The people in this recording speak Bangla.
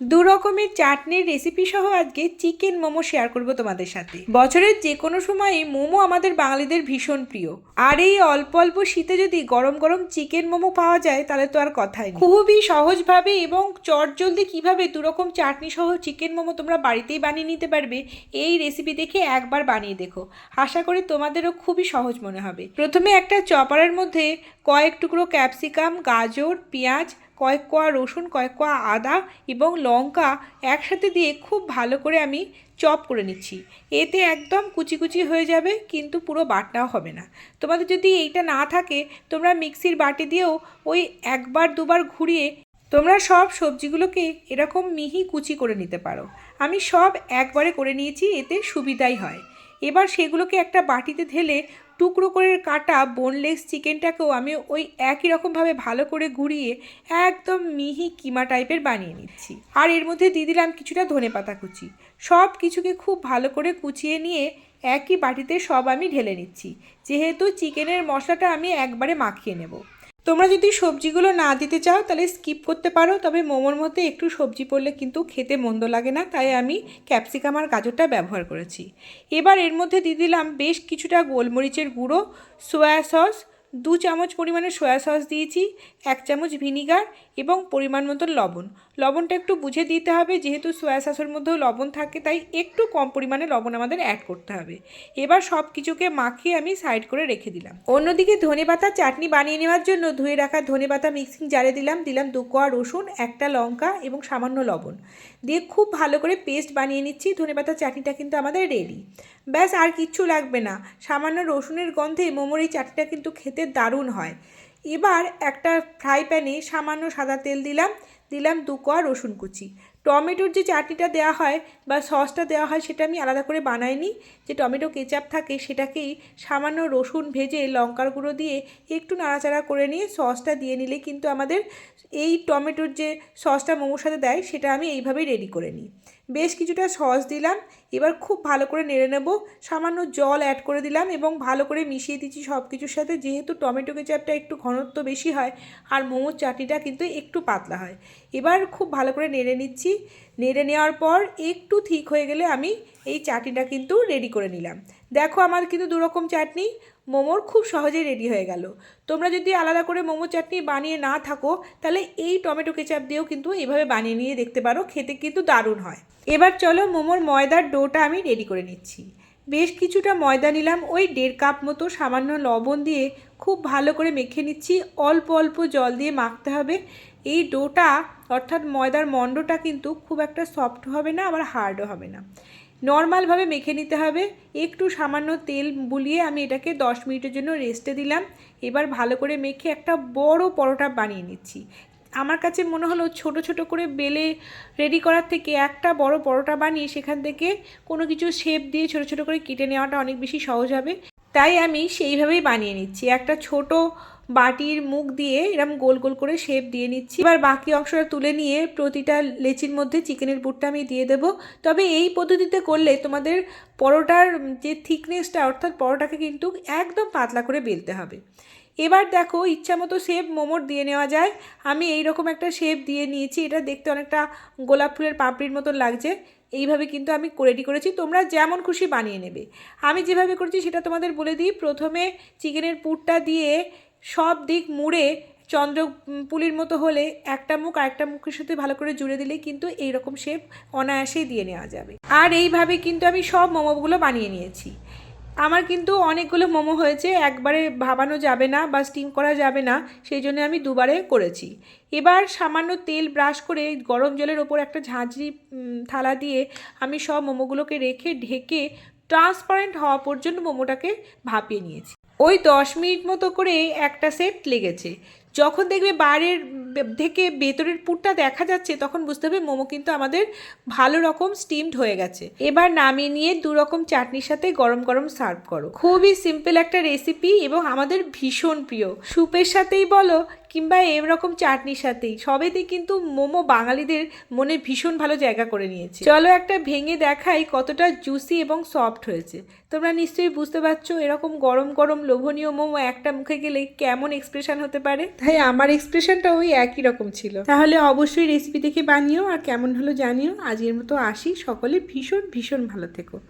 দু রকমের চাটনির রেসিপি সহ আজকে চিকেন মোমো শেয়ার করব তোমাদের সাথে। বছরের যে কোনো সময়ই মোমো আমাদের বাঙালিদের ভীষণ প্রিয়। আর এই অল্প অল্প শীতে যদি গরম গরম চিকেন মোমো পাওয়া যায়, তাহলে তো আর কথাই খুবই সহজভাবে এবং চটজলদি কীভাবে দু রকম চাটনি সহ চিকেন মোমো তোমরা বাড়িতেই বানিয়ে নিতে পারবে, এই রেসিপি দেখে একবার বানিয়ে দেখো। আশা করি তোমাদেরও খুবই সহজ মনে হবে। প্রথমে একটা চপারের মধ্যে কয়েক টুকরো ক্যাপসিকাম গাজর, পেঁয়াজ কয়েক কোয়া রসুন, কয়েক কোয়া আদা এবং লঙ্কা একসাথে দিয়ে খুব ভালো করে আমি চপ করে নিচ্ছি। এতে একদম কুচি কুচি হয়ে যাবে, কিন্তু পুরো বাটনাও হবে না। তোমাদের যদি এইটা না থাকে, তোমরা মিক্সির বাটি দিয়েও ওই একবার দুবার ঘুরিয়ে তোমরা সব সবজিগুলোকে এরকম মিহি কুচি করে নিতে পারো। আমি সব একবারে করে নিয়েছি, এতে সুবিধাই হয়। এবার সেগুলোকে একটা বাটিতে ঢেলে টুকরো করে কাটা বোনলেস চিকেনটাকেও আমি ওই একই রকমভাবে ভালো করে ঘুরিয়ে একদম মিহি কিমা টাইপের বানিয়ে নিচ্ছি। আর এর মধ্যে দিয়ে দিলাম কিছুটা ধনে পাতা কুচি। সব কিছুকে খুব ভালো করে কুচিয়ে নিয়ে একই বাটিতে সব আমি ঢেলে নিচ্ছি। যেহেতু চিকেনের মশলাটা আমি একবারে মাখিয়ে নেব। তোমরা যদি সবজিগুলো না দিতে চাও তাহলে স্কিপ করতে পারো, তবে মোমোর মধ্যে একটু সবজি পড়লে কিন্তু খেতে মন্দ লাগে না, তাই আমি ক্যাপসিকাম আর গাজরটা ব্যবহার করেছি। এবার এর মধ্যে দিয়ে দিলাম বেশ কিছুটা গোলমরিচের গুঁড়ো, সোয়া সস দু চামচ পরিমাণে সয়া সস দিয়েছি, এক চামচ ভিনিগার এবং পরিমাণ মতো লবণ। লবণটা একটু বুঝে দিতে হবে, যেহেতু সয়া সসের মধ্যেও লবণ থাকে, তাই একটু কম পরিমাণে লবণ আমাদের অ্যাড করতে হবে। এবার সব কিছুকে মাখিয়ে আমি সাইড করে রেখে দিলাম। অন্যদিকে ধনে পাতা চাটনি বানিয়ে নেওয়ার জন্য ধুয়ে রাখা ধনে পাতা মিক্সিং জারে দিলাম। দিলাম দু কোয়া রসুন, একটা লঙ্কা এবং সামান্য লবণ। দিয়ে খুব ভালো করে পেস্ট বানিয়ে নিচ্ছি। ধনে পাতা চাটনিটা কিন্তু আমাদের রেডি ব্যাস, আর কিচ্ছু লাগবে না। সামান্য রসুনের গন্ধে মোমোর এই চাটনিটা কিন্তু খেতে দারুণ হয়। এবার একটা ফ্রাই প্যানে সামান্য সাদা তেল দিলাম দিলাম দু কোয়া রসুন কুচি। টমেটোর যে চাটনিটা দেওয়া হয় বা সসটা দেওয়া হয় সেটা আমি আলাদা করে বানাইনি। যে টমেটো কেচাপ থাকে সেটাকেই সামান্য রসুন ভেজে লঙ্কার গুঁড়ো দিয়ে একটু নাড়াচাড়া করে নিয়ে সসটা দিয়ে নিলে কিন্তু আমাদের এই টমেটোর যে সসটা মোমোর সাথে দেয় সেটা আমি এইভাবেই রেডি করে নিই। বেশ কিছুটা সস দিলাম। এবার খুব ভালো করে নেড়ে নেব। সামান্য জল অ্যাড করে দিলাম এবং ভালো করে মিশিয়ে দিচ্ছি সব কিছুর সাথে। যেহেতু টমেটো কেচাপটা একটু ঘনত্ব বেশি হয় আর মোমোর চাটনিটা কিন্তু একটু পাতলা হয়। এবার খুব ভালো করে নেড়ে নিচ্ছি। নেড়ে নেওয়ার পর একটু ঠিক হয়ে গেলে আমি এই চাটনিটা কিন্তু রেডি করে নিলাম। দেখো আমার কিন্তু দুরকম চাটনি। মোমোর খুব সহজেই রেডি হয়ে গেল। তোমরা যদি আলাদা করে মোমো চাটনি বানিয়ে না থাকো, তাহলে এই টমেটো কেচাপ দিয়েও কিন্তু এইভাবে বানিয়ে নিয়ে দেখতে পারো, খেতে কিন্তু দারুণ হয়। এবার চলো মোমোর ময়দার ডোটা আমি রেডি করে নিচ্ছি। বেশ কিছুটা ময়দা নিলাম, ওই দেড় কাপ মতো সামান্য লবণ দিয়ে খুব ভালো করে মেখে নিচ্ছি। অল্প অল্প জল দিয়ে মাখতে হবে। এই ডোটা, অর্থাৎ ময়দার মণ্ডটা কিন্তু খুব একটা সফট হবে না, আবার হার্ডও হবে না। নর্মালভাবে মেখে নিতে হবে। একটু সামান্য তেল বুলিয়ে আমি এটাকে দশ মিনিটের জন্য রেস্টে দিলাম। এবার ভালো করে মেখে একটা বড় পরোটা বানিয়ে নিচ্ছি। আমার কাছে মনে হলো ছোট ছোট করে বেলে রেডি করার থেকে একটা বড় পরোটা বানিয়ে সেখান থেকে কোনো কিছু শেপ দিয়ে ছোট ছোট করে কেটে নেওয়াটা অনেক বেশি সহজ হবে। তাই আমি সেইভাবেই বানিয়ে নিচ্ছি। একটা ছোট বাটির মুখ দিয়ে এরম গোল গোল করে শেপ দিয়ে নিচ্ছি। এবার বাকি অংশটা তুলে নিয়ে প্রতিটা লেচির মধ্যে চিকেনের পুরটা আমি দিয়ে দেব। তবে এই পদ্ধতিতে করলে তোমাদের পরোটার যে থিকনেসটা অর্থাৎ পরোটাকে কিন্তু একদম পাতলা করে বেলতে হবে। এবার দেখো ইচ্ছা মতো শেপ মোমোর দিয়ে নেওয়া যায়। আমি এই রকম একটা শেপ দিয়ে নিয়েছি। এটা দেখতে অনেকটা গোলাপ ফুলের পাপড়ির মতন লাগছে। এইভাবে কিন্তু আমি রেডি করেছি। তোমরা যেমন খুশি বানিয়ে নেবে। আমি যেভাবে করেছি সেটা তোমাদের বলে দিই। প্রথমে চিকেনের পুরটা দিয়ে সব দিক মুড়ে চন্দ্র পুলির মতো হলে একটা মুখ আরেকটা মুখের সাথে ভালো করে জুড়ে দিলে কিন্তু এইরকম শেপ অনায়াসেই দিয়ে নেওয়া যাবে। আর এইভাবে কিন্তু আমি সব মোমোগুলো বানিয়ে নিয়েছি। আমার কিন্তু অনেকগুলো মোমো হয়েছে, একবারে ভাবানো যাবে না বা স্টিম করা যাবে না, সেই জন্য আমি দুবারে করেছি। এবার সামান্য তেল ব্রাশ করে গরম জলের ওপর একটা ঝাঁঝরি থালা দিয়ে আমি সব মোমোগুলোকে রেখে ঢেকে ট্রান্সপারেন্ট হওয়া পর্যন্ত মোমোটাকে ভাপিয়ে নিয়েছি। ওই দশ মিনিট মতো করে একটা সেট লেগেছে। যখন দেখবে বাইরের থেকে ভেতরের পুরটা দেখা যাচ্ছে, তখন বুঝতে হবে মোমো কিন্তু আমাদের ভালো রকম স্টিমড হয়ে গেছে। এবার নামিয়ে নিয়ে দু রকম চাটনির সাথে গরম গরম সার্ভ করো। খুবই সিম্পল একটা রেসিপি এবং আমাদের ভীষণ প্রিয়। স্যুপের সাথেই বলো কিংবা এরকম চাটনির সাথেই। সবেতেই কিন্তু মোমো বাঙালিদের মনে ভীষণ ভালো জায়গা করে নিয়েছে। চলো একটা ভেঙে দেখাই কতটা জুসি এবং সফট হয়েছে। তোমরা নিশ্চয়ই বুঝতে পারছ এরকম গরম গরম লোভনীয় মোমো একটা মুখে গেলে কেমন এক্সপ্রেশন হতে পারে? তাই আমার এক্সপ্রেশনটা ওই একই রকম ছিল। তাহলে অবশ্যই রেসিপি দেখে বানিও আর কেমন হলো জানিও। আজকের মতো আসি। সকলে ভীষণ ভীষণ ভালো থেকো।